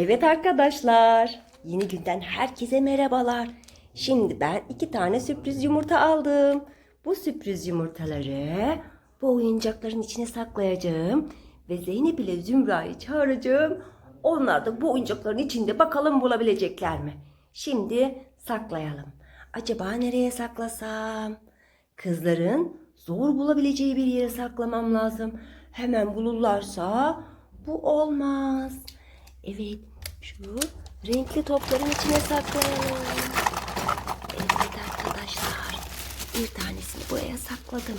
Evet arkadaşlar, yeni günden herkese merhabalar. Şimdi ben iki tane sürpriz yumurta aldım. Bu sürpriz yumurtaları bu oyuncakların içine saklayacağım. Ve Zeynep ile Zümra'yı çağıracağım. Onlar da bu oyuncakların içinde bakalım bulabilecekler mi? Şimdi saklayalım. Acaba nereye saklasam? Kızların zor bulabileceği bir yere saklamam lazım. Hemen bulurlarsa bu olmaz. Evet, şu renkli topların içine saklayalım. Evet arkadaşlar, bir tanesini buraya sakladım.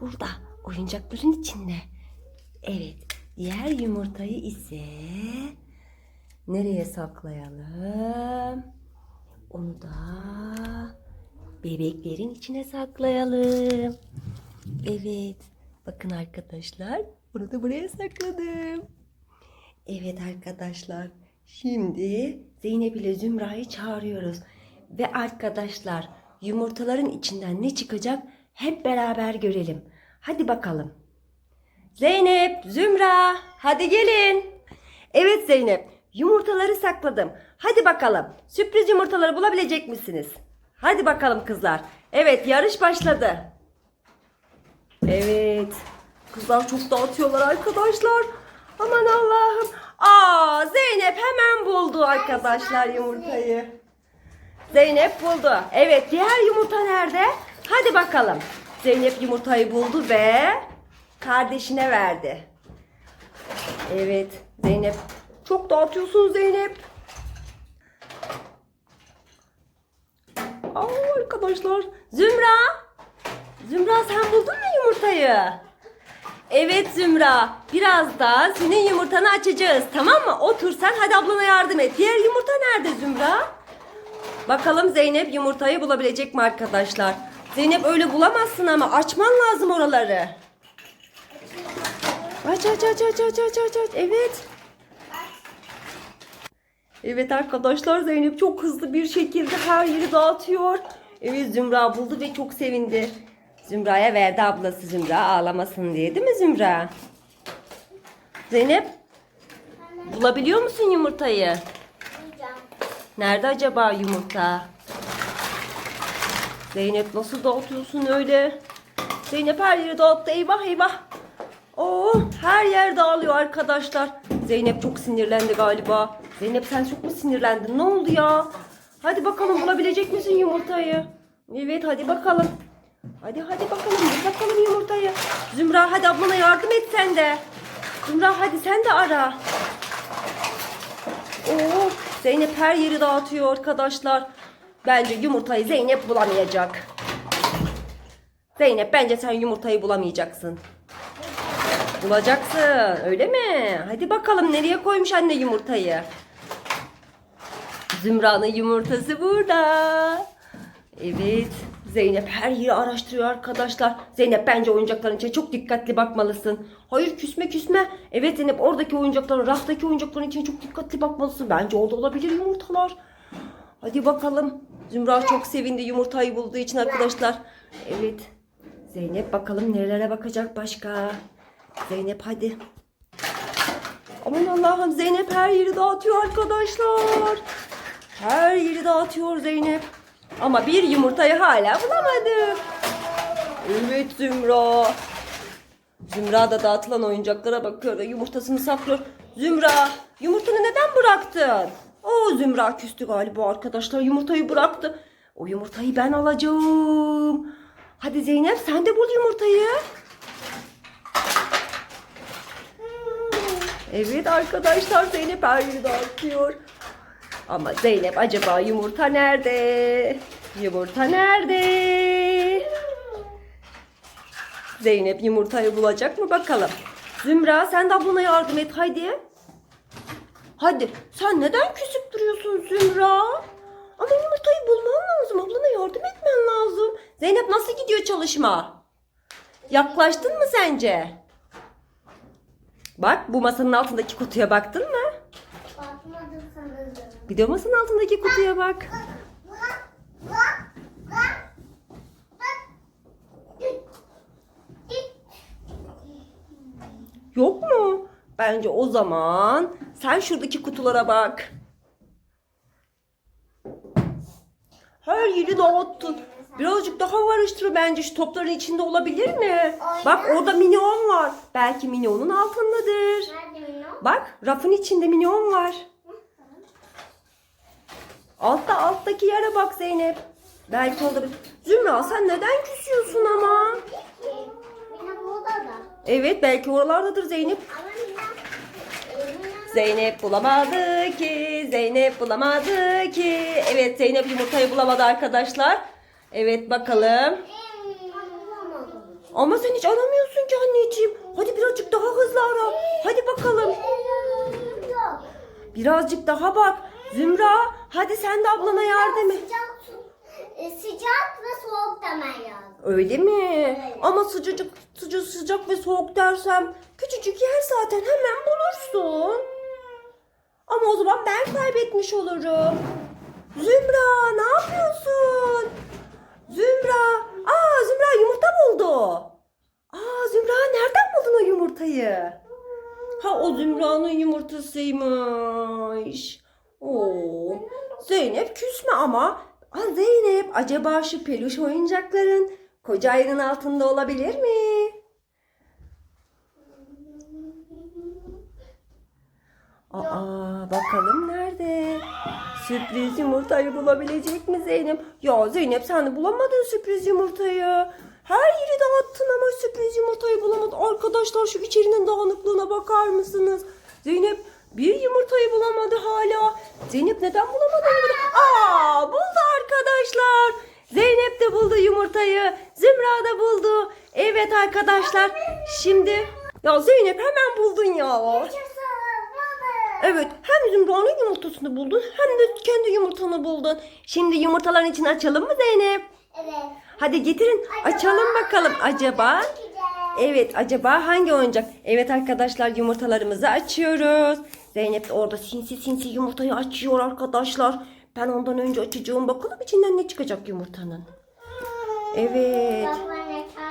Burada, oyuncakların içinde. Evet, diğer yumurtayı ise nereye saklayalım? Onu da bebeklerin içine saklayalım. Evet, bakın arkadaşlar, bunu da buraya sakladım. Evet arkadaşlar. Şimdi Zeynep ile Zümra'yı çağırıyoruz. Ve arkadaşlar yumurtaların içinden ne çıkacak hep beraber görelim. Hadi bakalım. Zeynep, Zümra hadi gelin. Evet Zeynep yumurtaları sakladım. Hadi bakalım sürpriz yumurtaları bulabilecek misiniz? Hadi bakalım kızlar. Evet yarış başladı. Evet. Kızlar çok dağıtıyorlar arkadaşlar. Aman Allah'ım. Aa Zeynep hemen buldu arkadaşlar yumurtayı. Zeynep buldu. Evet diğer yumurta nerede? Hadi bakalım. Zeynep yumurtayı buldu ve kardeşine verdi. Evet Zeynep. Çok dağıtıyorsun Zeynep. Aa arkadaşlar. Zümra. Zümra sen buldun mu yumurtayı? Evet Zümra. Biraz da senin yumurtanı açacağız. Tamam mı? Otur sen hadi ablana yardım et. Diğer yumurta nerede Zümra? Bakalım Zeynep yumurtayı bulabilecek mi arkadaşlar? Zeynep öyle bulamazsın ama açman lazım oraları. Aç aç aç aç aç aç aç aç. Evet. Evet arkadaşlar Zeynep çok hızlı bir şekilde her yeri dağıtıyor. Evet Zümra buldu ve çok sevindi. Zümra'ya verdi ablası Zümra ağlamasın diye değil mi Zümra? Zeynep bulabiliyor musun yumurtayı? Nerede acaba yumurta? Zeynep nasıl dağıtıyorsun öyle? Zeynep her yeri dağıttı eyvah eyvah. Oo, her yer dağılıyor arkadaşlar. Zeynep çok sinirlendi galiba. Zeynep sen çok mu sinirlendin? Ne oldu ya? Hadi bakalım bulabilecek misin yumurtayı? Evet hadi bakalım. Hadi hadi bakalım bul bakalım yumurtayı. Zümra hadi ablana yardım et sen de. Zümra hadi sen de ara. Oo, Zeynep her yeri dağıtıyor arkadaşlar. Bence yumurtayı Zeynep bulamayacak. Zeynep bence sen yumurtayı bulamayacaksın. Bulacaksın öyle mi? Hadi bakalım nereye koymuş anne yumurtayı? Zümra'nın yumurtası burada. Evet. Zeynep her yeri araştırıyor arkadaşlar. Zeynep bence oyuncakların içine çok dikkatli bakmalısın. Hayır küsme küsme. Evet Zeynep oradaki oyuncakların, raftaki oyuncakların içine çok dikkatli bakmalısın. Bence orada olabilir yumurtalar. Hadi bakalım. Zümra çok sevindi yumurtayı bulduğu için arkadaşlar. Evet. Zeynep bakalım nerelere bakacak başka. Zeynep hadi. Aman Allah'ım Zeynep her yeri dağıtıyor arkadaşlar. Her yeri dağıtıyor Zeynep. Ama bir yumurtayı hala bulamadık. Evet Zümra. Zümra da dağıtılan oyuncaklara bakıyor ve yumurtasını saklıyor. Zümra yumurtanı neden bıraktın? O Zümra küstü galiba arkadaşlar yumurtayı bıraktı. O yumurtayı ben alacağım. Hadi Zeynep sen de bul yumurtayı. Evet arkadaşlar Zeynep her yeri dağıtıyor. Ama Zeynep acaba yumurta nerede? Yumurta nerede? Zeynep yumurtayı bulacak mı bakalım. Zümra sen de ablana yardım et haydi. Hadi sen neden küsüp duruyorsun Zümra? Ama yumurtayı bulman lazım. Ablana yardım etmen lazım. Zeynep nasıl gidiyor çalışma? Yaklaştın mı sence? Bak bu masanın altındaki kutuya baktın mı? Bakmadım sanırım. Bir de masanın altındaki kutuya bak. Yok mu? Bence o zaman sen şuradaki kutulara bak. Her yeri dağıttın. Birazcık daha karıştır bence şu topların içinde olabilir mi? Bak orada minyon var. Belki minyonun altındadır. Bak rafın içinde minyon var. Altta alttaki yere bak Zeynep. Belki olabilir. Zümra sen neden küsüyorsun ama? Evet belki oralardadır Zeynep. Zeynep bulamadı ki, Zeynep bulamadı ki. Evet Zeynep yumurtayı bulamadı arkadaşlar. Evet bakalım. Ama sen hiç aramıyorsun ki anneciğim. Hadi birazcık daha hızlı ara. Hadi bakalım. Birazcık daha bak. Zümra hadi sen de ablana yardım et. Sıcak, su- e, sıcak ve soğuk demen lazım. Öyle mi? Ama sıcacık, sıcak, sıcak ve soğuk dersem küçücük yer zaten hemen bulursun. Ama o zaman ben kaybetmiş olurum. Zümra ne yapıyorsun? Zümra. Aa Zümra yumurta buldu. Aa Zümra nereden buldun o yumurtayı? Ha o Zümra'nın yumurtasıymış. Oo. Zeynep küsme ama. Aa, Zeynep acaba şu peluş oyuncakların koca ayının altında olabilir mi? Aa bakalım nerede? Sürpriz yumurtayı bulabilecek mi Zeynep? Ya Zeynep sen de bulamadın sürpriz yumurtayı. Her yeri dağıttın ama sürpriz yumurtayı bulamadın. Arkadaşlar şu içerinin dağınıklığına bakar mısınız? Zeynep bir yumurtayı bulamadı hala. Zeynep neden bulamadı? Aa buldu arkadaşlar. Zeynep de buldu yumurtayı. Zümra da buldu. Evet arkadaşlar. Şimdi ya Zeynep hemen buldun ya. Evet hem Zümra'nın yumurtasını buldun hem de kendi yumurtanı buldun. Şimdi yumurtaların içini açalım mı Zeynep? Evet. Hadi getirin açalım bakalım acaba. Evet acaba hangi oyuncak? Evet arkadaşlar yumurtalarımızı açıyoruz. Zeynep de orada sinsi sinsi yumurtayı açıyor arkadaşlar. Ben ondan önce açacağım bakalım içinden ne çıkacak yumurtanın. Evet.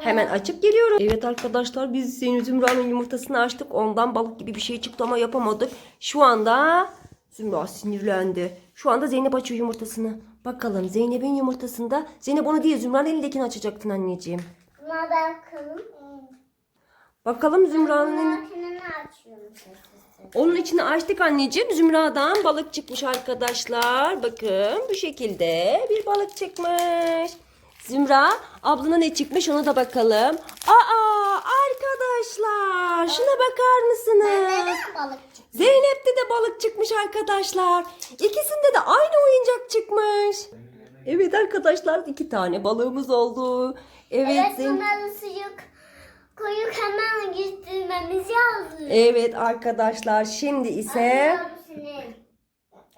Hemen açıp geliyorum. Evet arkadaşlar biz Zümra'nın yumurtasını açtık. Ondan balık gibi bir şey çıktı ama yapamadık. Şu anda Zümra sinirlendi. Şu anda Zeynep açıyor yumurtasını. Bakalım Zeynep'in yumurtasında. Zeynep onu değil Zümra'nın elindekini açacaktın anneciğim. Buna bakalım. Bakalım Zümra'nın. Onun içini açtık anneciğim. Zümra'dan balık çıkmış arkadaşlar. Bakın bu şekilde bir balık çıkmış. Zümra ablana ne çıkmış ona da bakalım. Aa arkadaşlar şuna bakar mısınız? Zeynep'te de balık çıkmış arkadaşlar. İkisinde de aynı oyuncak çıkmış. Evet arkadaşlar iki tane balığımız oldu. Evet, Evet, Zeyn- bunları sucuk koyup hemen getirmemiz lazım. Evet arkadaşlar şimdi ise.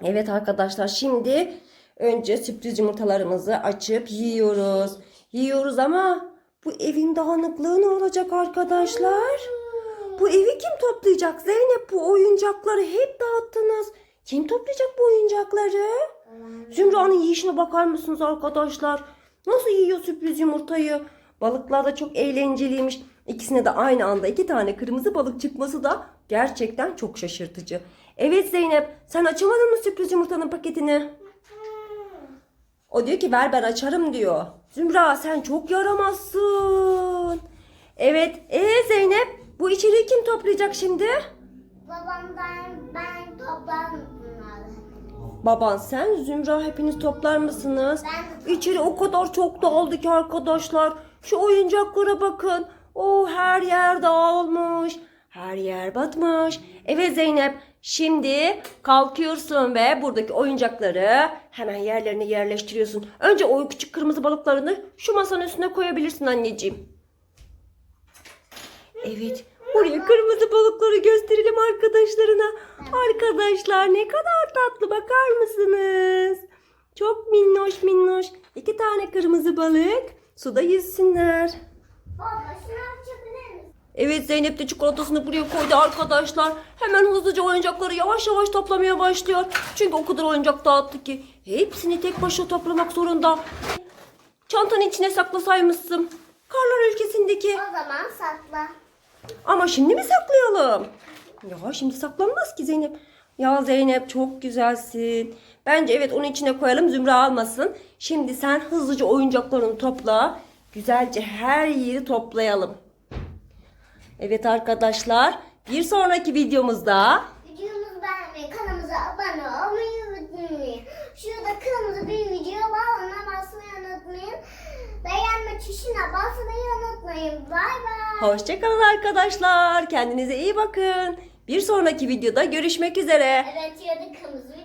Evet arkadaşlar şimdi önce sürpriz yumurtalarımızı açıp yiyoruz. Yiyoruz ama bu evin dağınıklığı ne olacak arkadaşlar? Bu evi kim toplayacak? Zeynep bu oyuncakları hep dağıttınız. Kim toplayacak bu oyuncakları? Zümra'nın yiyişine bakar mısınız arkadaşlar? Nasıl yiyor sürpriz yumurtayı? Balıklar da çok eğlenceliymiş. İkisine de aynı anda iki tane kırmızı balık çıkması da gerçekten çok şaşırtıcı. Evet Zeynep sen açamadın mı sürpriz yumurtanın paketini? O diyor ki ver ben açarım diyor. Zümra sen çok yaramazsın. Evet ee Zeynep bu içeriği kim toplayacak şimdi? Babamdan ben toplarım bunları. Baban sen Zümra hepiniz toplar mısınız? Ben İçeri o kadar çok dağıldı ki arkadaşlar. Şu oyuncaklara bakın. O her yer dağılmış. Her yer batmış. Evet Zeynep şimdi kalkıyorsun ve buradaki oyuncakları hemen yerlerine yerleştiriyorsun. Önce o küçük kırmızı balıklarını şu masanın üstüne koyabilirsin anneciğim. Evet. Buraya kırmızı balıkları gösterelim arkadaşlarına. Arkadaşlar ne kadar tatlı bakar mısınız? Çok minnoş minnoş. İki tane kırmızı balık suda yüzsünler. Baba misin? Evet Zeynep de çikolatasını buraya koydu arkadaşlar. Hemen hızlıca oyuncakları yavaş yavaş toplamaya başlıyor. Çünkü o kadar oyuncak dağıttı ki hepsini tek başına toplamak zorunda. Çantanın içine saklasaymışsın. Karlar ülkesindeki. O zaman sakla. Ama şimdi mi saklayalım? Ya şimdi saklanmaz ki Zeynep. Ya Zeynep çok güzelsin. Bence evet onun içine koyalım Zümra almasın. Şimdi sen hızlıca oyuncaklarını topla. Güzelce her yeri toplayalım. Evet arkadaşlar bir sonraki videomuzda Videomuzu beğenmeyi, kanalımıza abone olmayı unutmayın. Şurada kırmızı bir video var ona basmayı unutmayın. Beğenme tuşuna basmayı unutmayın. Bay bay. hoşçakalın arkadaşlar. Kendinize iyi bakın. Bir sonraki videoda görüşmek üzere. Evet şurada kırmızı.